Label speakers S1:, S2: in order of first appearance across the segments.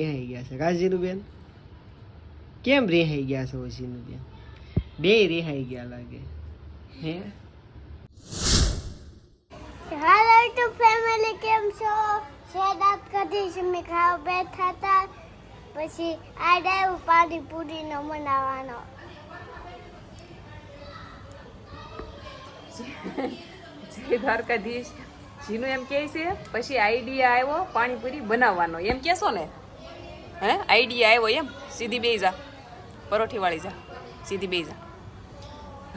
S1: રિહાઈ ગયા છે. કાજીનું બેન કેમ રેહાઈ ગયા છે ઓશીનું બેન બે રેહાઈ ગયા લાગે. હે?
S2: હેલો ટુ ફેમિલી કેમ છો? શેદાત કદી છે મેં ખાવા બેઠા હતા. પછી આડાયું પાણીપુરીનો બનાવવાનો.
S3: જય દ્વારકાધીશ જીનું એમ કહે છે પછી આઈડિયા આવ્યો પાણીપુરી બનાવવાનો. એમ કહેશો ને? હે? આઈડિયા આવ્યો એમ? સીધી બેઈ જા. પરોઠી વાળી જા. સીધી બેઈ જા.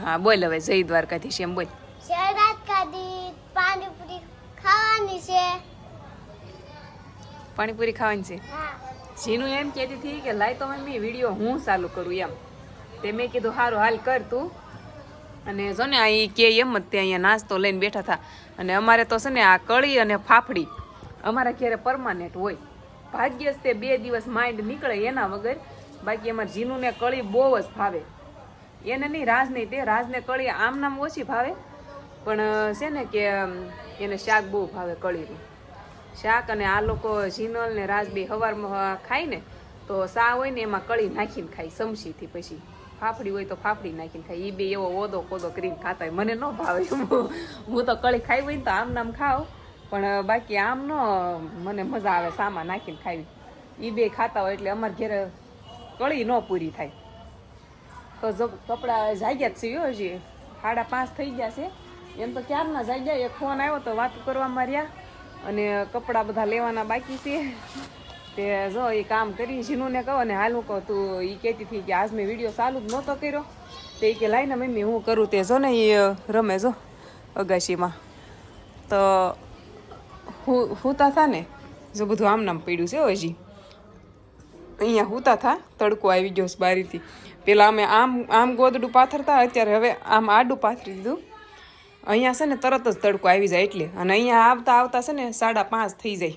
S3: હા બોલ હવે જય દ્વારકાધીશ એમ બોલ.
S2: શેદાત કદી પાણીપુરી ખાવાની છે.
S3: પાણીપુરી ખાવાની છે? જીનું એમ કહેતી હતી કે લાય તો મમ્મી વીડિયો હું ચાલુ કરું એમ. તે મેં કીધું સારું હાલ કર તું. અને જો ને અહીં કે એમ જ તે અહીંયા નાસ્તો લઈને બેઠા હતા. અને અમારે તો છે ને આ કળી અને ફાફડી. અમારા ઘેરે પરમાનેન્ટ હોય. ભાગ્યે જ તે બે દિવસ માઇન્ડ નીકળે એના વગર. બાકી એમાં જીનુને કળી બહુ જ ભાવે. એને નહીં, રાજ નહીં તે, રાજને કળી આમ નામ ઓછી ભાવે. પણ છે ને કે એને શાક બહુ ભાવે કળીનું. શાક અને આ લોકો જીનલ ને રાજબી હવારમાં ખાય ને, તો સા હોય ને એમાં કળી નાખીને ખાય સમસીથી પછી. ફાફડી હોય તો ફાફડી નાખીને ખાય. એ બે એવો ઓદો કોદો કરીને ખાતા હોય. મને ન ભાવે. હું હું તો કળી ખાઈ હોય ને તો આમ નામ ખાવ. પણ બાકી આમ ન, મને મજા આવે સામા નાખીને ખાવી. એ બે ખાતા હોય એટલે અમારા ઘરે કળી ન પૂરી થાય. તો કપડાં જાગ્યા જ છે હજી. સાડા પાંચ થઈ ગયા છે. એમ તો ક્યારના જાગ્યા? એક ફોન આવ્યો તો વાત કરવામાં રહ્યા. અને કપડાં બધા લેવાના બાકી છે. તે જો એ કામ કરી જીનુને કહો અને હાલ હું કહું, તું એ કહેતી હતી કે આજ મેં વીડિયો ચાલુ જ નહોતો કર્યો. તે કે લાઈને મમ્મી, હું કરું. તે જો ને એ રમે જો અગાશીમાં. તો હું, હુતા થા ને જો બધું આમ નામ પડ્યું છે હજી. અહીંયા હુતા થા, તડકો આવી ગયો છે બારીથી. પહેલાં અમે આમ આમ ગોદડું પાથરતા અત્યારે હવે આમ આડું પાથરી દીધું. અહીંયા છે ને તરત જ તડકો આવી જાય એટલે. અને અહીંયા આવતા આવતા છે ને સાડા પાંચ થઈ જાય.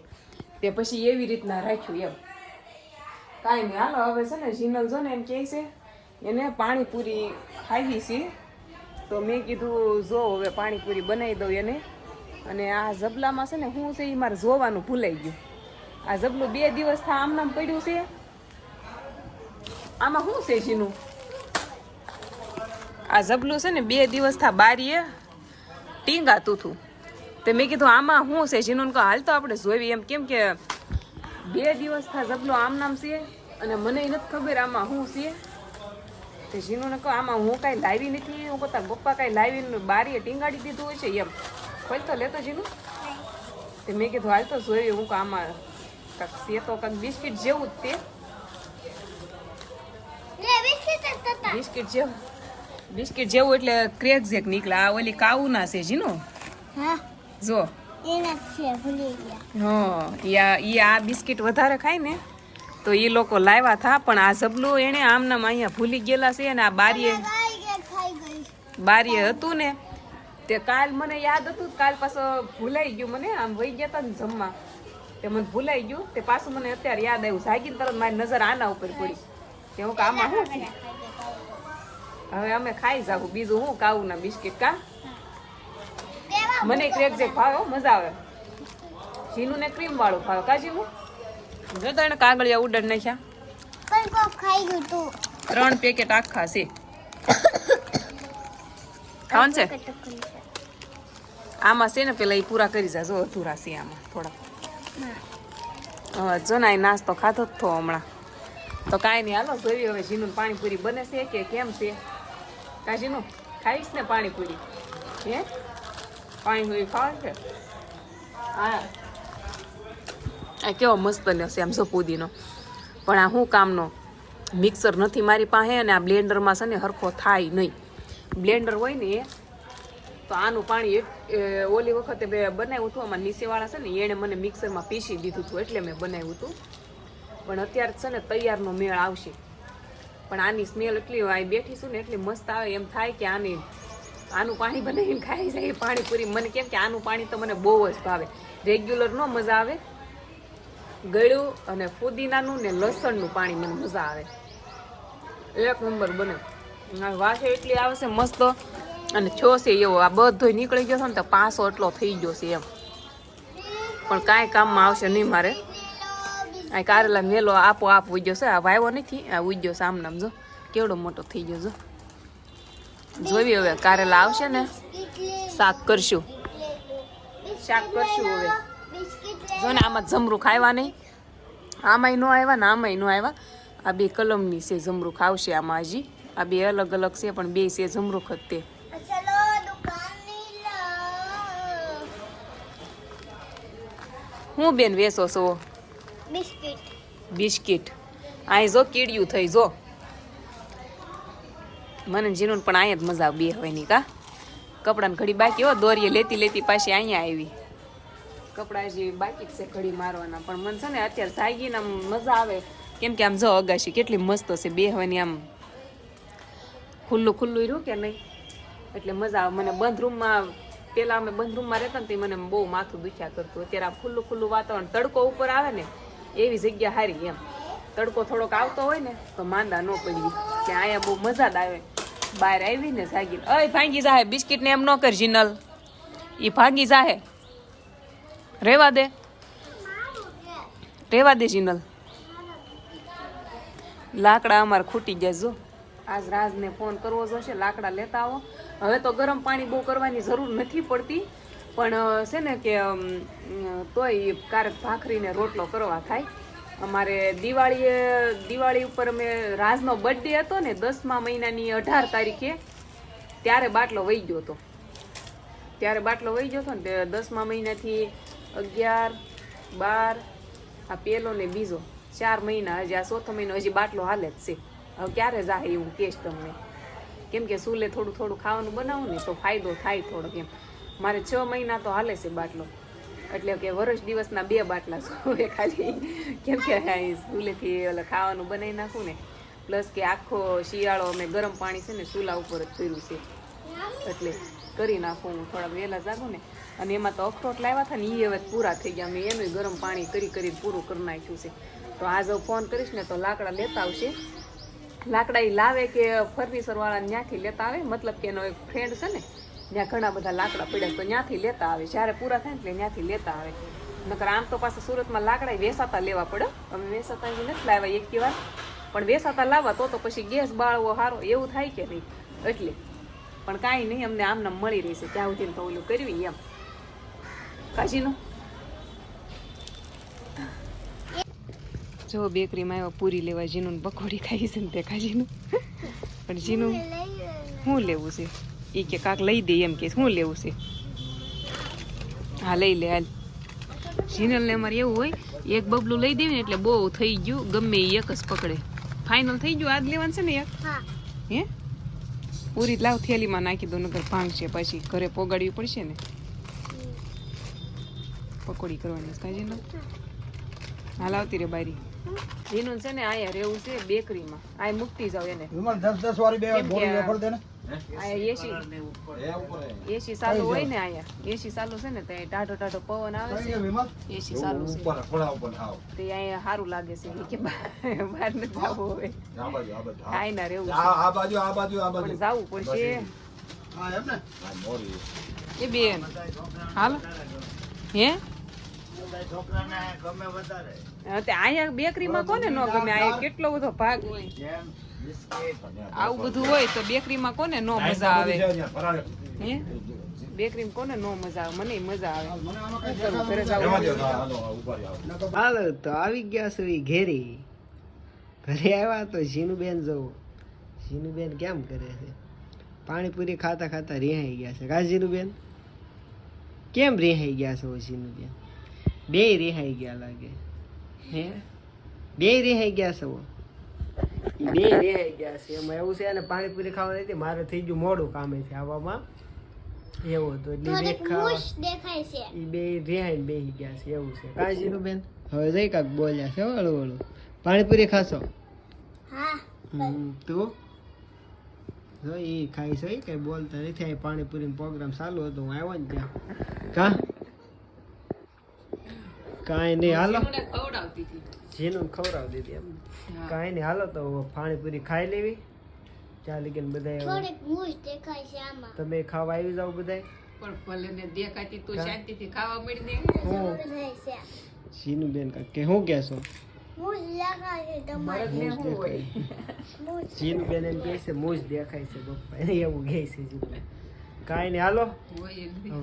S3: તે પછી એવી રીતના રાખ્યું એમ. કાંઈ નહીં, હાલો, હવે છે ને જીનલ જો ને એમ કહે છે, એને પાણીપુરી ખાવી છે. તો મેં કીધું, જો, હવે પાણીપુરી બનાવી દઉં એને. અને આ ઝબલામાં છે ને શું છે એ મારે જોવાનું ભૂલાઈ ગયું. આ ઝબલું બે દિવસ થા આમ નામ પડ્યું છે. આમાં શું છે જીનું આ ઝબલું છે ને બે દિવસ થા બારીએ ટીંગાતું હતું તે મેં કીધું, આમાં શું છે જીનું કહો, હાલ તો આપણે જોઈએ એમ કેમ કે બે દિવસ થા ઝબલું આમ નામ છે અને મને નથી ખબર આમાં શું છે. તે જીનુને કહો, આમાં હું કાંઈ લાવી નથી. હું કહતા ગપ્પા કાંઈ લાવીને બારીએ ટીંગાડી દીધું હોય છે. એમ. ખોલ તો લેતો જીનું તે મેં કીધું હાલ તો જોયું હું આમાં કાંક છે તો કાંક બિસ્કિટ જેવું જ તે
S2: બિસ્કિટ હતા
S3: જેવું બિસ્કિટ જેવું એટલે ક્રેક ઝેક નીકળે આ ઓલી કાઉના છે જીનું
S2: હા
S3: જો
S2: એના
S3: હા ઈ આ બિસ્કિટ વધારે ખાય ને તો એ લોકો લાવ્યા થા પણ આ ઝબલું એણે આમનામ અહીંયા ભૂલી ગયેલા છે અને આ બારીએ બારીએ હતું ને તે કાલ મને યાદ હતું કાલ પાછો ભૂલાઈ ગયું મને આમ વહી ગયા હતા ને જમવા. તે મને ભૂલાઈ ગયું તે પાછું મને અત્યારે યાદ આવ્યું. જાગીને તરત મારી નજર આના ઉપર પડી. કે હું કે આમાં શું હવે અમે ખાઈ જાવું. બીજું હું કાવું ના બિસ્કિટ કા? મને ક્રેક જે ભાવે મજા આવે. જીનું ને ક્રીમ વાળું ભાવે. કા જીનું? જો તો એને કાગળિયા ઉડાડ નાખ્યા.
S2: ખાઈ ગયું
S3: ત્રણ પેકેટ આખા છે. ખાવાનું છે? આમાં છે ને પેલા એ પૂરા કરી જા. જો અધૂરા છે આમાં થોડા જો ના નાસ્તો ખાધો જ થો હમણાં. તો કાંઈ નહીં હાલો જોઈએ હવે જીનું પાણીપુરી બને છે કે કેમ છે? કા જીનું ખાઈશ ને પાણીપુરી? હે? પાણીપુરી ખાવાનું છે? હા. આ કેવો મસ્ત બન્યો છે આમ જો પુદીનો. પણ આ શું કામનો? મિક્સર નથી મારી પાસે અને આ બ્લેન્ડરમાં છે ને હરખો થાય નહીં. બ્લેન્ડર હોય ને એ, તો આનું પાણી ઓલી વખતે બનાવ્યું હતું, આમાં નીચેવાળા છે ને એણે મને મિક્સરમાં પીસી દીધું હતું, એટલે મેં બનાવ્યું હતું. પણ અત્યારે છે ને તૈયારનો મેળ આવશે. પણ આની સ્મેલ એટલી આ બેઠીશું ને, એટલી મસ્ત આવે, એમ થાય કે આની આનું પાણી બનાવીને ખાઈ જાય પાણીપુરી. મને કેમ કે આનું પાણી તો મને બહુ જ ભાવે. રેગ્યુલર ન મજા આવે. ગળ્યું અને ફુદીનાનું ને લસણનું પાણી મને મજા આવે. એક નંબર બને વાસે એટલી આવે છે મસ્ત. અને છો છે એવો. આ બધો નીકળી ગયો છે ને તો પાસો એટલો થઈ ગયો છે એમ. પણ કાંઈ કામમાં આવશે નહીં મારે. આ કારેલા મેલો આપો આપ ઉજ્યો છે. આ વાયવો નથી, આ ઉજ્યો છે આમ નામ જો. કેવડો મોટો થઈ ગયો જો. જોઈએ હવે કારેલા આવશે ને. શાક કરશું. શાક કરશું હવે. જો ને આમાં જમરૂખ ખાવા નહીં. આમાંય નો આવ્યા ને આમાંય નો આવ્યા આ બે કલમની છે જમરૂખ આવશે આમાં હજી. આ બે અલગ અલગ છે પણ બે છે જમરૂખ જ તે. હું બેન વેસો છો?
S2: બિસ્કિટ.
S3: બિસ્કિટ. અહીં જો કીડિયું થઈ જો. મને જીનું પણ અહીંયા જ મજા આવે બે હવેની કા. કપડાને ઘડી બાકી હો દોરીએ લેતી લેતી પાછી અહીંયા આવી. કપડાં હજી બાકી છે ઘડી મારવાના પણ મને છે ને અત્યારે સાગીને આમ મજા આવે. કેમ કે આમ જો અગાશી કેટલી મસ્ત છે બે હવાની આમ ખુલ્લું ખુલ્લું રહ્યું કે નહીં? એટલે મજા આવે. મને બંધ રૂમમાં પેલા અમે બંધ રૂમમાં રહેતા ને તે મને બહુ માથું દુખ્યા કરતું. અત્યારે આ ખુલ્લું ખુલ્લું વાતાવરણ તડકો ઉપર આવે ને, એવી જગ્યા સારી એમ. તડકો થોડોક આવતો હોય ને, તો માંદા ન પડી. કે અહીંયા બહુ મજા જ આવે. બહાર આવી ને સાગી અય, ભાંગી જાહે. બિસ્કિટ ને એમ ન કર, જીનલ. એ ભાંગી જાહે. રેવા દે. રેવા દે, જીનલ. લાકડા અમારે ખૂટી ગયા જો. આજ રાજને ફોન કરવો જોશે લાકડા લેતા આવો. હવે તો ગરમ પાણી બહુ કરવાની જરૂર નથી પડતી, પણ છે ને કે તોય ક્યારેક ભાખરીને રોટલો કરવા થાય. અમારે દિવાળીએ, દિવાળી ઉપર અમે રાજનો બર્થડે હતો ને, દસમા મહિનાની અઢાર તારીખે, ત્યારે બાટલો વહી ગયો હતો. ત્યારે બાટલો વહી ગયો હતો ને દસમા મહિનાથી અગિયાર, બાર, આ પેલો ને બીજો, ચાર મહિના, હજી આ ચોથો મહિનો હજી બાટલો હાલે જ છે. હવે ક્યારે જાહે એવું કેશ તમને? કેમ કે સુલે થોડું થોડું ખાવાનું બનાવું ને તો ફાયદો થાય થોડોક એમ. મારે છ મહિના તો હાલે છે બાટલો. એટલે કે વર્ષ દિવસના બે બાટલા સુવે ખાલી. કેમ કે સુલેથી ઓલા ખાવાનું બનાવી નાખું ને. પ્લસ કે આખો શિયાળો અમે ગરમ પાણી છે ને ચૂલા ઉપર જ કર્યું છે. એટલે કરી નાખું હું થોડા વહેલા જાગું ને. અને એમાં તો અખરોટ લાવ્યા હતા ને એ હવે પૂરા થઈ ગયા. મેં એનું ગરમ પાણી કરી કરી પૂરું કરી નાખ્યું છે. તો આજ ફોન કરીશ ને તો લાકડા લેતા આવશે. લાકડા એ લાવે કે ફર્નિચર વાળા ત્યાંથી લેતા આવે? મતલબ કે એનો એક ફ્રેન્ડ છે ને, ત્યાં ઘણા બધા લાકડા પડ્યા તો ત્યાંથી લેતા આવે. જ્યારે પૂરા થાય ને એટલે ત્યાંથી લેતા આવે. નકર આમ તો પાછા સુરતમાં લાકડા વેસાતા લેવા પડે. અમે વેસાતા નથી લાવ્યા, એક વાર. પણ વેસાતા લાવવા તો તો પછી ગેસ બાળવો સારો એવું થાય કે નહીં? એટલે. પણ કાંઈ નહીં, અમને આમને આમ મળી રહેશે. ત્યાં સુધી તો ઓલું કરવી એમ. કાશીનું? જો બેકરીમાં આવ્યા પૂરી લેવા જીનું પકોડી ખાઈ છે ને તે કાજીનું પણ જીનું શું લેવું છે? એ કે કાક લઈ દે એમ કે શું લેવું છે? હા લઈ લે હાલ. જીનલને અમારે એવું હોય એક બબલું લઈ દેવી ને એટલે બહુ થઈ ગયું ગમે એ એક જ પકડે. ફાઇનલ થઈ ગયું આજ લેવાનું છે ને એક?
S2: હા.
S3: પૂરી લાવ થેલીમાં નાખી દો નગર ભાંગશે પછી. ઘરે પોગાડવી પડશે ને. પકોડી કરવાની કાજી હાલ આવતી રે બારી. જીનું છે ને આયા રહેવું છે બેકરીમાં. આ મુકતી જાવ એને.
S4: વિમાન દસ દસ વાળી બે ગોળી વેફર દે ને.
S3: એસી. એસી ચાલુ હોય ને આયા. એસી ચાલુ છે ને તે ટાઢો ટાઢો પવન આવે છે. એસી ચાલુ છે.
S4: ઉપર થોડા ઉપર આવ
S3: તે અહીંયા સારું લાગે છે. કે બહાર બહાર નથી જવું હવે
S4: આ બાજુ આ બાજુ
S3: કાંઈ ના રહેવું
S4: આ આ બાજુ આ બાજુ આ બાજુ.
S3: પણ જવું પડશે.
S4: હા એમ ને? મોરી.
S3: એ બેન. હાલ. હે
S4: છોકરાને ગમે વધારે
S3: હા, તે અહીંયા બેકરીમાં કોને ન ગમે? આ કેટલો બધો ભાગ હોય? આવું બધું. હોય તો બેકરીમાં કોને નો મજા આવે? હે? બેકરીમાં કોને નો મજા આવે? મને મજા આવે.
S4: હાલો,
S1: તો આવી ગયા છે ઈ ઘેરી. ઘરે આવ્યા તો ઝીનુબેન જોવો. ઝીનુબેન કેમ કરે છે? પાણીપુરી ખાતા ખાતા રિહાઈ ગયા છે. કા ઝીનુબેન? કેમ રિહાઈ ગયા છો જીનુબેન બે રેહાઈ ગયા લાગે. હે? બે રિહાઈ ગયા છો ઈ બે રેહાઈ ગયા છે. એમાં એવું છે ને પાણીપુરી ખાવા નથી મારે થઈ ગયું મોડું કામે છે આવવામાં. એવું હતું એટલે બે
S2: દેખાય છે.
S1: ઈ બે રિહાઈ બેહી ગયા છે એવું છે. કાજીનું બેન હવે જઈ કાક બોલ્યા છે હળુ હળુ પાણીપુરી ખાશો?
S2: હા
S1: હમ, તું? જો એ ખાઈ છે કઈ બોલતા નથી. આ પાણીપુરી પ્રોગ્રામ ચાલુ હતો હું આવ્યો ને ત્યાં. કા? કાંઈ નહીં હાલો.
S3: જીનું ખવડાવતી હતી.
S1: જીનું એમ. કાંઈ નહીં હાલો તો પાણીપુરી ખાઈ લેવી. ચાલી ગઈ બધા
S2: થોડીક મૂછ દેખાય છે આમાં.
S1: તમે ખાવા આવી જાવ બધા
S3: પણ ભલે ને દેખાતી તું શાંતિથી ખાવા મળી ને
S1: હું? જીનું બેન કે શું કહેશો
S2: જીનું
S1: બેન એમ કહે છે મૂજ દેખાય છે બપ્પા એવું કહે છે જીનુબેન કાંઈ નહીં હાલો.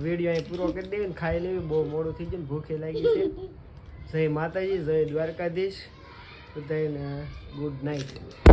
S1: વીડિયો અહીં પૂરો કરી દેવી ને ખાઈ લેવી. બહુ મોડું થઈ ગયું ને ભૂખે લાગી છે. જય માતાજી જય દ્વારકાધીશ. બધાને ગુડ નાઇટ